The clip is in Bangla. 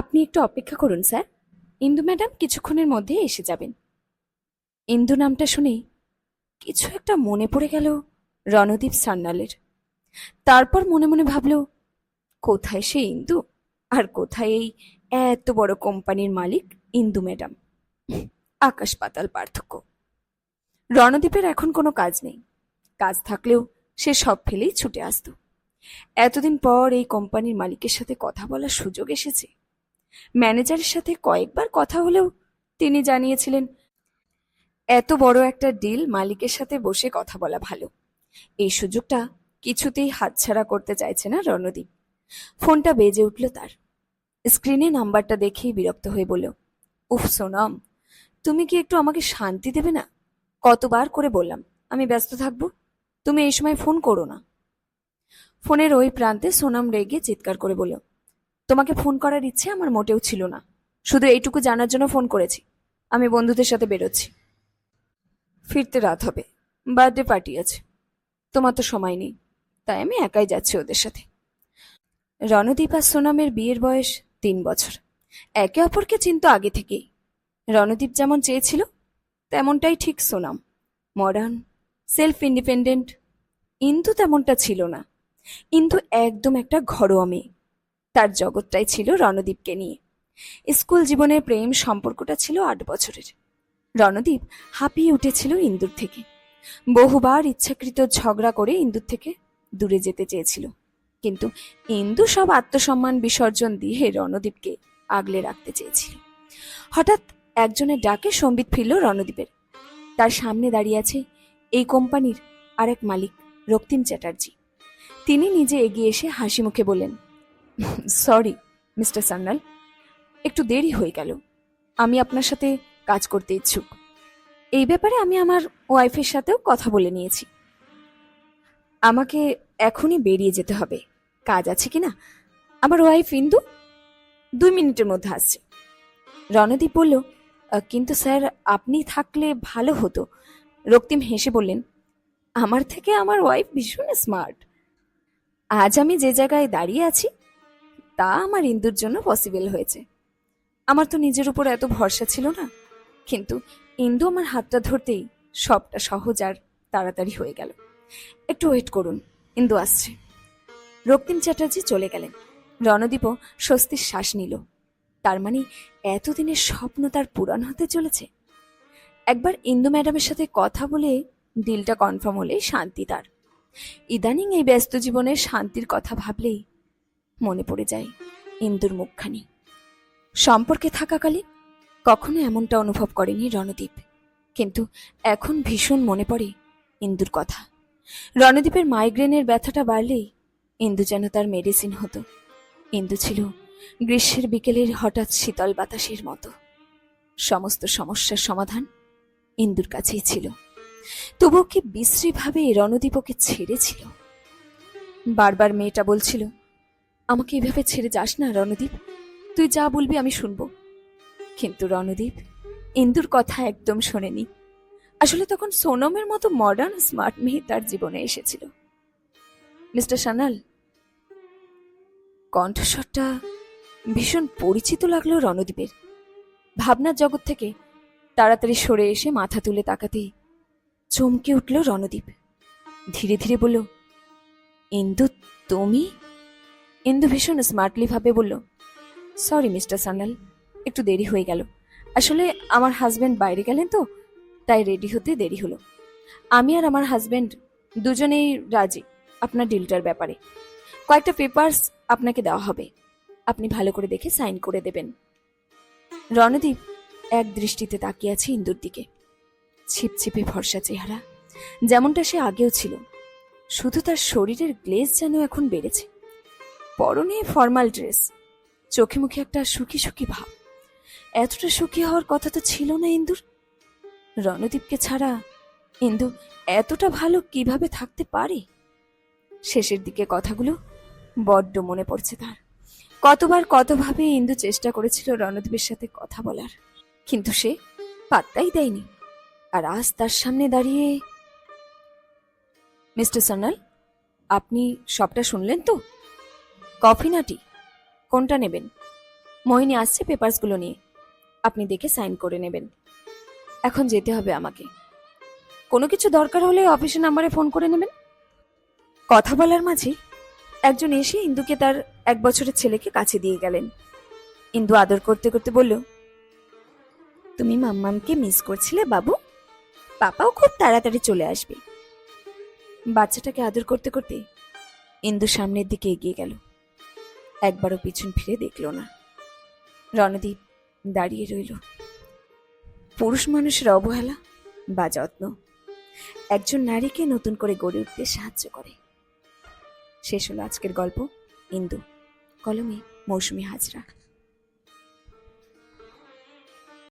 আপনি একটু অপেক্ষা করুন, স্যার। ইন্দু ম্যাডাম কিছুক্ষণের মধ্যে এসে যাবেন। ইন্দু নামটা শুনেই কিছু একটা মনে পড়ে গেল রণদীপ সান্যালের। তারপর মনে মনে ভাবল, কোথায় সে ইন্দু? আর কোথায় এই এত বড় কোম্পানির মালিক ইন্দু ম্যাডাম? আকাশ পাতাল পার্থক্য। রণদীপের এখন কোনো কাজ নেই। কাজ থাকলেও সে সব ফেলেই ছুটে আসতো। এতদিন পর এই কোম্পানির মালিকের সাথে কথা বলার সুযোগ এসেছে। ম্যানেজারের সাথে কয়েকবার কথা হলেও তিনি জানিয়েছিলেন, এত বড় একটা ডিল মালিকের সাথে বসে কথা বলা ভালো। এই সুযোগটা কিছুতেই হাতছাড়া করতে চাইছে না রণদীপ। ফোনটা বেজে উঠল তার। স্ক্রিনে নাম্বারটা দেখেই বিরক্ত হয়ে বলল, উফ, সোনাম, তুমি কি একটু আমাকে শান্তি দেবে না? কতবার করে বললাম, আমি ব্যস্ত থাকব, তুমি এই সময় ফোন করো না। ফোনের ওই প্রান্তে সোনাম রেগে চিৎকার করে বলল তোমাকে ফোন করার ইচ্ছে আমার মোটেও ছিল না। শুধু এইটুকু জানার জন্য ফোন করেছি। আমি বন্ধুদের সাথে বেরোচ্ছি। ফিরতে রাত হবে। বার্থডে পার্টি আছে। তোমার তো সময় নেই। তাই আমি একাই যাচ্ছি ওদের সাথে। রণদীপ আর সোনামের বিয়ের বয়স তিন বছর। একে অপরকে চিনত আগে থেকেই। রণদীপ যেমন চেয়েছিল, তেমনটাই ঠিক Sonam. Modern self independent Indu তেমনটা ছিল না। ইন্দু একদম একটা ঘরোয়া মেয়ে। তার জগৎটাই ছিল রণদীপকে নিয়ে। স্কুল জীবনের প্রেম সম্পর্কটা ছিল আট বছরের। রণদীপ হাঁপিয়ে উঠেছিল ইন্দুর থেকে। বহুবার ইচ্ছাকৃত ঝগড়া করে ইন্দুর থেকে দূরে যেতে চেয়েছিল। কিন্তু ইন্দু সব আত্মসম্মান বিসর্জন দিয়ে রণদীপকে আগলে রাখতে চেয়েছিল। হঠাৎ একজনের ডাকে সম্বিত ফিরল রণদীপের। তার সামনে দাঁড়িয়ে আছে এই কোম্পানির আরেক মালিক রক্তিম চ্যাটার্জি। তিনি নিজে এগিয়ে এসে হাসি মুখে বললেন সরি, মিস্টার সান্যাল। একটু দেরি হয়ে গেল। আমি আপনার সাথে কাজ করতে ইচ্ছুক। এই ব্যাপারে আমি আমার ওয়াইফের সাথেও কথা বলে নিয়েছি। আমাকে এখনই বেরিয়ে যেতে হবে। কাজ আছে কি না আমার ওয়াইফ ইন্দু দুই মিনিটের মধ্যে আসছে। রণদীপ বলল কিন্তু স্যার, আপনি থাকলে ভালো হতো। রক্তিম হেসে বললেন, আমার থেকে আমার ওয়াইফ ভীষণ স্মার্ট। আজ আমি যে জায়গায় দাঁড়িয়ে আছি তা আমার ইন্দুর জন্য পসিবল হয়েছে। আমার তো নিজের উপর এত ভরসা ছিল না। কিন্তু ইন্দু আমার হাতটা ধরতেই সবটা সহজ আর তাড়াতাড়ি হয়ে গেল। একটু ওয়েট করুন, ইন্দু আসছে। রক্তিম চ্যাটার্জি চলে গেলেন। রণদীপও স্বস্তির শ্বাস নিল। তার মানে এতদিনের স্বপ্ন তার পূরণ হতে চলেছে? একবার ইন্দু ম্যাডামের সাথে কথা বলে ডিলটা কনফার্ম হলে শান্তি তার। ইদানিং এই ব্যস্ত জীবনে শান্তির কথা ভাবলেই মনে পড়ে যায় ইন্দুর মুখখানি। সম্পর্কে থাকাকালীন কখনো এমনটা অনুভব করেনি রণদীপ। কিন্তু এখন ভীষণ মনে পড়ে ইন্দুর কথা। রণদীপের মাইগ্রেনের ব্যথাটা বাড়লেই ইন্দু যেন তার মেডিসিন হতো। ইন্দু ছিল গ্রীষ্মের বিকেলের হঠাৎ শীতল বাতাসের মতো। সমস্ত সমস্যার সমাধান ইন্দুর কাছেই ছিল। তবুও কি বিশ্রীভাবে রণদীপ ওকে ছেড়েছিল? বারবার মেয়েটা বলছিল আমাকে এভাবে ছেড়ে যাস না, রণদীপ। তুই যা বলবি আমি শুনব। কিন্তু রণদীপ, ইন্দুর কথা একদম শোনেনি। আসলে তখন সোনমের মতো মডার্ন স্মার্ট মেয়ে তার জীবনে এসেছিল। মিস্টার সানাল কণ্ঠস্বরটা ভীষণ পরিচিত লাগল রণদীপের। ভাবনার জগৎ থেকে তাড়াতাড়ি সরে এসে মাথা তুলে তাকাতেই চমকে উঠল রণদীপ। ধীরে ধীরে বলল, ইন্দু, তুমি ইন্দু ভীষণ স্মার্টলি ভাবে বলল সরি মিস্টার সান্যাল একটু দেরি হয়ে গেল। আসলে আমার হাজব্যান্ড বাইরে গেলেন তো, তাই রেডি হতে দেরি হলো। আমি আর আমার হাজবেন্ড দুজনেই রাজি আপনার ডিলটার ব্যাপারে। কয়েকটা পেপারস আপনাকে দেওয়া হবে। আপনি ভালো করে দেখে সাইন করে দেবেন। রণদীপ এক দৃষ্টিতে তাকিয়ে আছে ইন্দুর দিকে। ছিপছিপে ভরসা চেহারা, যেমনটা সে আগেও ছিল। শুধু তার শরীরের গ্লেজ যেন এখন বেড়েছে। পরনে ফর্মাল ড্রেস। চোখে মুখে একটা সুখী সুখী ভাব। এতটা সুখী হওয়ার কথা তো ছিল না ইন্দুর। রণদীপকে ছাড়া ইন্দু এতটা ভালো কীভাবে থাকতে পারে? শেষের দিকে কথাগুলো বড্ড মনে পড়ছে তার। কতবার কতভাবে ইন্দু চেষ্টা করেছিল রণদীপের সাথে কথা বলার। কিন্তু সে পাত্তাই দেয়নি। আর আজ তার সামনে দাঁড়িয়ে মিস্টার সান্যাল, আপনি সবটা শুনলেন তো? কফি না টি? কোনটা নেবেন? মোহিনী আসছে পেপারসগুলো নিয়ে। আপনি দেখে সাইন করে নেবেন। এখন যেতে হবে আমাকে। কোনো কিছু দরকার হলে অফিসের নাম্বারে ফোন করে নেবেন। কথা বলার মাঝে একজন এসে ইন্দুকে তার এক বছরের ছেলেকে কাছে দিয়ে গেলেন। ইন্দু আদর করতে করতে বলল, তুমি মাম্মামকে মিস করছিলে, বাবু? পাপাও খুব তাড়াতাড়ি চলে আসবে। বাচ্চাটাকে আদর করতে করতে ইন্দু সামনের দিকে এগিয়ে গেল। একবারও পিছন ফিরে দেখল না। রণদীপ দাঁড়িয়ে রইল। পুরুষ মানুষের অবহেলা বা যত্ন, একজন নারীকে নতুন করে গড়ে উঠতে সাহায্য করে। শেষ হলো আজকের গল্প। ইন্দু, কলমে মৌসুমি হাজরা।